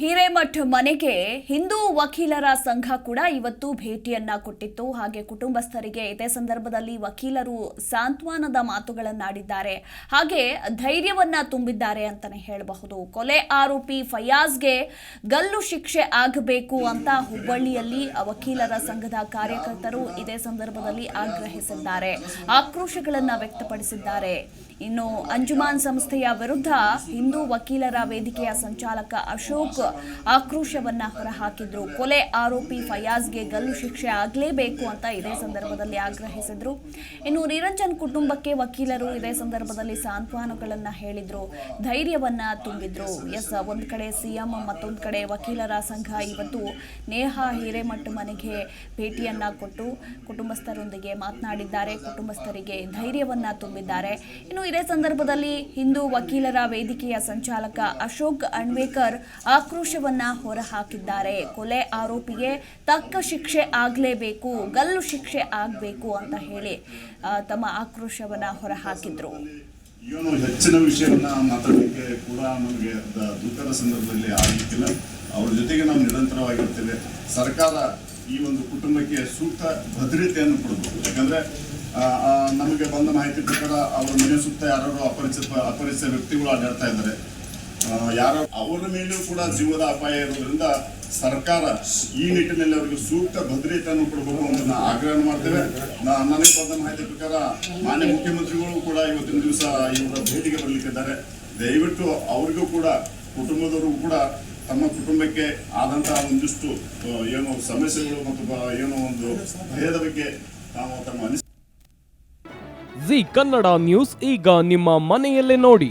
ಹಿರೇಮಠ್ ಮನೆಗೆ ಹಿಂದೂ ವಕೀಲರ ಸಂಘ ಕೂಡ ಇವತ್ತು ಭೇಟಿಯನ್ನ ಕೊಟ್ಟಿತ್ತು. ಹಾಗೆ ಕುಟುಂಬಸ್ಥರಿಗೆ ಇದೇ ಸಂದರ್ಭದಲ್ಲಿ ವಕೀಲರು ಸಾಂತ್ವನದ ಮಾತುಗಳನ್ನಾಡಿದ್ದಾರೆ. ಹಾಗೆ ಧೈರ್ಯವನ್ನ ತುಂಬಿದ್ದಾರೆ ಅಂತಾನೆ ಹೇಳಬಹುದು. ಕೊಲೆ ಆರೋಪಿ ಫಯಾಜ್ಗೆ ಗಲ್ಲು ಶಿಕ್ಷೆ ಆಗಬೇಕು ಅಂತ ಹುಬ್ಬಳ್ಳಿಯಲ್ಲಿ ವಕೀಲರ ಸಂಘದ ಕಾರ್ಯಕರ್ತರು ಇದೇ ಸಂದರ್ಭದಲ್ಲಿ ಆಗ್ರಹಿಸಿದ್ದಾರೆ. ಆಕ್ರೋಶಗಳನ್ನ ವ್ಯಕ್ತಪಡಿಸಿದ್ದಾರೆ. ಇನ್ನು ಅಂಜುಮಾನ್ ಸಂಸ್ಥೆಯ ವಿರುದ್ಧ ಹಿಂದೂ ವಕೀಲರ ವೇದಿಕೆಯ ಸಂಚಾಲಕ ಅಶೋಕ್ ಆಕ್ರೋಶವನ್ನ ಹೊರಹಾಕಿದ್ರು. ಕೊಲೆ ಆರೋಪಿ ಫಯಾಜ್ಗೆ ಗಲ್ಲು ಶಿಕ್ಷೆ ಆಗಲೇಬೇಕು ಅಂತ ಇದೇ ಸಂದರ್ಭದಲ್ಲಿ ಆಗ್ರಹಿಸಿದ್ರು. ಇನ್ನು ನಿರಂಜನ್ ಕುಟುಂಬಕ್ಕೆ ವಕೀಲರು ಇದೇ ಸಂದರ್ಭದಲ್ಲಿ ಸಾಂತ್ವನಗಳನ್ನ ಹೇಳಿದ್ರು. ಧೈರ್ಯವನ್ನ ತುಂಬಿದ್ರು. ಎಸ್, ಒಂದ್ ಕಡೆ ಸಿಎಂ, ಮತ್ತೊಂದು ಕಡೆ ವಕೀಲರ ಸಂಘ. ಇವತ್ತು ನೇಹಾ ಹಿರೇಮಠ್ ಮನೆಗೆ ಭೇಟಿಯನ್ನ ಕೊಟ್ಟು ಕುಟುಂಬಸ್ಥರೊಂದಿಗೆ ಮಾತನಾಡಿದ್ದಾರೆ. ಕುಟುಂಬಸ್ಥರಿಗೆ ಧೈರ್ಯವನ್ನ ತುಂಬಿದ್ದಾರೆ. ಇನ್ನು ಇದೇ ಸಂದರ್ಭದಲ್ಲಿ ಹಿಂದೂ ವಕೀಲರ ವೇದಿಕೆಯ ಸಂಚಾಲಕ ಅಶೋಕ್ ಅಣ್ವೇಕರ್ ಆಕ್ರೋಶವನ್ನ ಹೊರಹಾಕಿದ್ದಾರೆ. ಕೊಲೆ ಆರೋಪಿಗೆ ತಕ್ಕ ಶಿಕ್ಷೆ ಆಗಲೇಬೇಕು, ಗಲ್ಲು ಶಿಕ್ಷೆ ಆಗಬೇಕು ಅಂತ ಹೇಳಿ ತಮ್ಮ ಆಕ್ರೋಶವನ್ನ ಹೊರಹಾಕಿದ್ರು. ಏನು ಹೆಚ್ಚಿನ ವಿಷಯವನ್ನ ಮಾತಾಡಲಿಕ್ಕೆ ಕೂಡ ನಮಗೆ ದುಃಖದ ಸಂದರ್ಭದಲ್ಲಿ ಆಗಲಿಕ್ಕಿಲ್ಲ. ಅವ್ರ ಜೊತೆಗೆ ನಾವು ನಿರಂತರವಾಗಿರ್ತೇವೆ. ಸರ್ಕಾರ ಈ ಒಂದು ಕುಟುಂಬಕ್ಕೆ ಸೂಕ್ತ ಭದ್ರತೆಯನ್ನು ಕೊಡಬೇಕು. ಯಾಕಂದ್ರೆ ನಮಗೆ ಬಂದ ಮಾಹಿತಿ ಪ್ರಕಾರ ಅವರ ಮನೆ ಸುತ್ತ ಯಾರು ಅಪರಿಚಿತ ಅಪರಿಚಿತ ವ್ಯಕ್ತಿಗಳು ಅಡ್ಡಾಡ್ತಾ ಇದ್ದಾರೆ. ಯಾರೋ ಅವರ ಮೇಲೂ ಕೂಡ ಜೀವದ ಅಪಾಯ ಇರೋದ್ರಿಂದ ಸರ್ಕಾರ ಈ ನಿಟ್ಟಿನಲ್ಲಿ ಅವರಿಗೆ ಸೂಕ್ತ ಭದ್ರತೆಯನ್ನು ಕೊಡಬೇಕು ಅಂತ ನಾವು ಆಗ್ರಹ ಮಾಡ್ತೇವೆ ನನಗೆ ಬಂದ ಮಾಹಿತಿ ಪ್ರಕಾರ ಮಾನ್ಯ ಮುಖ್ಯಮಂತ್ರಿಗಳು ಕೂಡ ಇವತ್ತಿನ ದಿವಸ ಇವರ ಭೇಟಿಗೆ ಬರಲಿಕ್ಕಿದ್ದಾರೆ. ದಯವಿಟ್ಟು ಅವರಿಗೂ ಕೂಡ, ಕುಟುಂಬದವರಿಗೂ ಕೂಡ ತಮ್ಮ ಕುಟುಂಬಕ್ಕೆ ಆದಂತಹ ಒಂದಿಷ್ಟು ಏನು ಸಮಸ್ಯೆಗಳು ಮತ್ತು ಏನೋ ಒಂದು ಭಯದ ಬಗ್ಗೆ ನಾವು ತಮ್ಮ ಅನಿಸ್ ಕನ್ನಡ ನ್ಯೂಸ್ ಈಗ ನಿಮ್ಮ ಮನೆಯಲ್ಲೇ ನೋಡಿ.